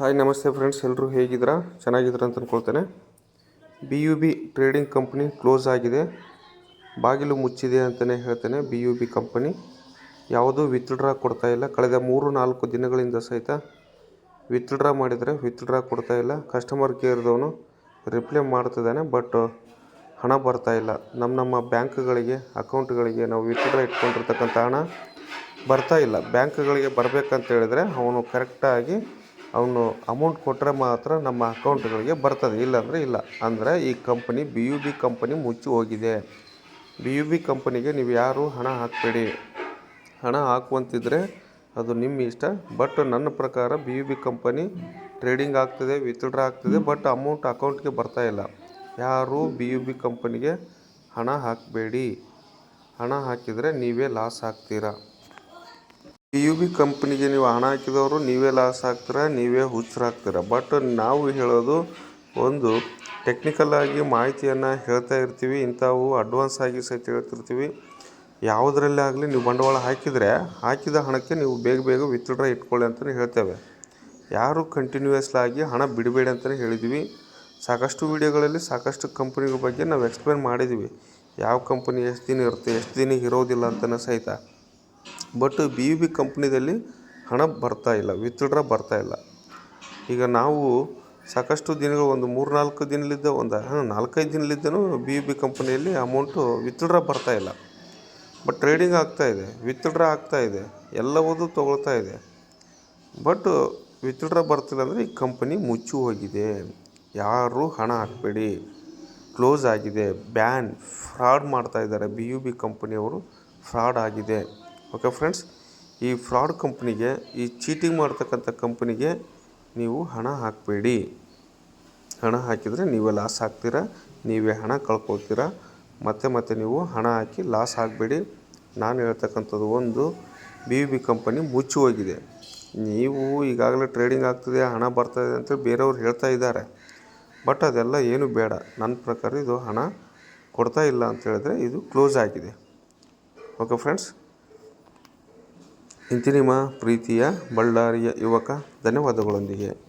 Hi, ನಮಸ್ತೆ friends ಎಲ್ಲರೂ ಹೇಗಿದ್ದೀರಾ? ಚೆನ್ನಾಗಿದ್ರ ಅಂತ ಅಂದ್ಕೊಳ್ತೇನೆ B U B trading company close ಆಗಿದೆ. ಬಾಗಿಲು ಮುಚ್ಚಿದೆ ಅಂತಲೇ ಹೇಳ್ತೇನೆ. ಬಿ ಯು ಬಿ ಕಂಪನಿ ಯಾವುದೂ ವಿತ್ಡ್ರಾ ಕೊಡ್ತಾ ಇಲ್ಲ. ಕಳೆದ ಮೂರು ನಾಲ್ಕು ದಿನಗಳಿಂದ ಸಹಿತ ವಿತ್ಡ್ರಾ ಮಾಡಿದರೆ ವಿತ್ಡ್ರಾ ಕೊಡ್ತಾ ಇಲ್ಲ. ಕಸ್ಟಮರ್ ಕೇರ್ದವನು ರಿಪ್ಲೈ ಮಾಡ್ತಿದ್ದಾನೆ ಬಟ್ ಹಣ ಬರ್ತಾ ಇಲ್ಲ. ನಮ್ಮ ನಮ್ಮ ಬ್ಯಾಂಕ್ಗಳಿಗೆ, ಅಕೌಂಟ್ಗಳಿಗೆ ನಾವು ವಿತ್ಡ್ರಾ ಇಟ್ಕೊಂಡಿರ್ತಕ್ಕಂಥ ಹಣ ಬರ್ತಾ ಇಲ್ಲ. ಬ್ಯಾಂಕ್ಗಳಿಗೆ ಬರಬೇಕಂತ ಹೇಳಿದರೆ ಅವನು ಕರೆಕ್ಟಾಗಿ ಅವನು ಅಮೌಂಟ್ ಕೊಟ್ಟರೆ ಮಾತ್ರ ನಮ್ಮ ಅಕೌಂಟ್ಗಳಿಗೆ ಬರ್ತದೆ, ಇಲ್ಲಾಂದರೆ ಇಲ್ಲ. ಅಂದರೆ ಈ company B U B company ಮುಚ್ಚಿ ಹೋಗಿದೆ. ಬಿ ಯು ಬಿ ಕಂಪನಿಗೆ ನೀವು ಯಾರೂ ಹಣ ಹಾಕಬೇಡಿ. ಹಣ ಹಾಕುವಂತಿದ್ರೆ ಅದು ನಿಮ್ಮ ಇಷ್ಟ. ಬಟ್ ನನ್ನ ಪ್ರಕಾರ B U B company trading ಆಗ್ತದೆ ವಿತ್ಡ್ರಾ ಆಗ್ತದೆ ಬಟ್ ಅಮೌಂಟ್ ಅಕೌಂಟ್ಗೆ ಬರ್ತಾ ಇಲ್ಲ. ಯಾರೂ ಬಿ ಯು ಬಿ ಕಂಪನಿಗೆ ಹಣ ಹಾಕಬೇಡಿ. ಹಣ ಹಾಕಿದರೆ ನೀವೇ ಲಾಸ್ ಆಗ್ತೀರಾ? ಬಿ ಯು ಬಿ ಕಂಪ್ನಿಗೆ ನೀವು ಹಣ ಹಾಕಿದವರು ನೀವೇ ಲಾಸ್ ಆಗ್ತೀರಾ, ನೀವೇ ಹುಚ್ಚರಾಗ್ತೀರ ಬಟ್ ನಾವು ಹೇಳೋದು ಒಂದು ಟೆಕ್ನಿಕಲ್ ಆಗಿ ಮಾಹಿತಿಯನ್ನು ಹೇಳ್ತಾ ಇರ್ತೀವಿ, ಇಂಥವು ಅಡ್ವಾನ್ಸ್ ಆಗಿ ಸಹಿತ ಹೇಳ್ತಿರ್ತೀವಿ. ಯಾವುದರಲ್ಲೇ ಆಗಲಿ ನೀವು ಬಂಡವಾಳ ಹಾಕಿದರೆ, ಹಾಕಿದ ಹಣಕ್ಕೆ ನೀವು ಬೇಗ ಬೇಗ ವಿತ್ಡ್ರಾ ಇಟ್ಕೊಳ್ಳಿ ಅಂತಲೇ ಹೇಳ್ತೇವೆ. ಯಾರು ಕಂಟಿನ್ಯೂಯಸ್ಲಾಗಿ ಹಣ ಬಿಡಬೇಡಿ ಅಂತಲೇ ಹೇಳಿದ್ವಿ. ಸಾಕಷ್ಟು ವಿಡಿಯೋಗಳಲ್ಲಿ ಸಾಕಷ್ಟು ಕಂಪ್ನಿಗಳ ಬಗ್ಗೆ ನಾವು ಎಕ್ಸ್ಪ್ಲೇನ್ ಮಾಡಿದ್ದೀವಿ ಯಾವ ಕಂಪ್ನಿ ಎಷ್ಟು ದಿನ ಇರುತ್ತೆ, ಎಷ್ಟು ದಿನ ಇರೋದಿಲ್ಲ ಅಂತಲೂ ಸಹಿತ. ಬಟ್ ಬಿ ಯು ಬಿ ಕಂಪ್ನಿದಲ್ಲಿ ಹಣ ಬರ್ತಾ ಇಲ್ಲ ವಿತ್ಡ್ರಾ ಬರ್ತಾ ಇಲ್ಲ. ಈಗ ನಾವು ಸಾಕಷ್ಟು ದಿನಗಳು, ಒಂದು ಮೂರು ನಾಲ್ಕು ದಿನಲಿದ್ದ ಒಂದು, ಹಾಂ, ನಾಲ್ಕೈದು ದಿನಲಿದ್ದನೂ ಬಿ ಯು ಬಿ ಕಂಪ್ನಿಯಲ್ಲಿ ಅಮೌಂಟು ವಿತ್ಡ್ರಾ ಬರ್ತಾ ಇಲ್ಲ. ಬಟ್ ಟ್ರೇಡಿಂಗ್ ಆಗ್ತಾ ಇದೆ ವಿತ್ಡ್ರಾ ಆಗ್ತಾ ಇದೆ ಎಲ್ಲವೂ ತೊಗೊಳ್ತಾ ಇದೆ. ಬಟ್ ವಿತ್ಡ್ರಾ ಬರ್ತಿಲ್ಲ ಅಂದರೆ ಈ ಕಂಪನಿ ಮುಚ್ಚು ಹೋಗಿದೆ. ಯಾರೂ ಹಣ ಹಾಕಬೇಡಿ ಕ್ಲೋಸ್ ಆಗಿದೆ ಬ್ಯಾನ್ ಫ್ರಾಡ್ ಮಾಡ್ತಾ ಇದ್ದಾರೆ. ಬಿ ಯು ಬಿ ಕಂಪನಿಯವರು ಫ್ರಾಡ್ ಆಗಿದೆ. ಓಕೆ ಫ್ರೆಂಡ್ಸ್ ಈ ಫ್ರಾಡ್ ಕಂಪ್ನಿಗೆ ಈ ಚೀಟಿಂಗ್ ಮಾಡ್ತಕ್ಕಂಥ ಕಂಪ್ನಿಗೆ ನೀವು ಹಣ ಹಾಕಬೇಡಿ. ಹಣ ಹಾಕಿದರೆ ನೀವೇ ಲಾಸ್ ಹಾಕ್ತೀರಾ ನೀವೇ ಹಣ ಕಳ್ಕೊಳ್ತೀರಾ. ಮತ್ತೆ ಮತ್ತೆ ನೀವು ಹಣ ಹಾಕಿ ಲಾಸ್ ಆಗಬೇಡಿ. ನಾನು ಹೇಳ್ತಕ್ಕಂಥದ್ದು ಒಂದು ಬಿ ಬಿ ಕಂಪನಿ ಮುಚ್ಚಿ ಹೋಗಿದೆ. ನೀವು ಈಗಾಗಲೇ ಟ್ರೇಡಿಂಗ್ ಆಗ್ತಿದೆ, ಹಣ ಬರ್ತದೆ ಅಂತ ಬೇರೆಯವ್ರು ಹೇಳ್ತಾ ಇದ್ದಾರೆ. ಬಟ್ ಅದೆಲ್ಲ ಏನು ಬೇಡ. ನನ್ನ ಪ್ರಕಾರ ಇದು ಹಣ ಕೊಡ್ತಾ ಇಲ್ಲ ಅಂತ ಹೇಳಿದ್ರೆ ಇದು ಕ್ಲೋಸ್ ಆಗಿದೆ. ಓಕೆ ಫ್ರೆಂಡ್ಸ್ ಇಂತಿ ನಿಮ್ಮ ಪ್ರೀತಿಯ ಬಳ್ಳಾರಿಯ ಯುವಕ ಧನ್ಯವಾದಗಳೊಂದಿಗೆ.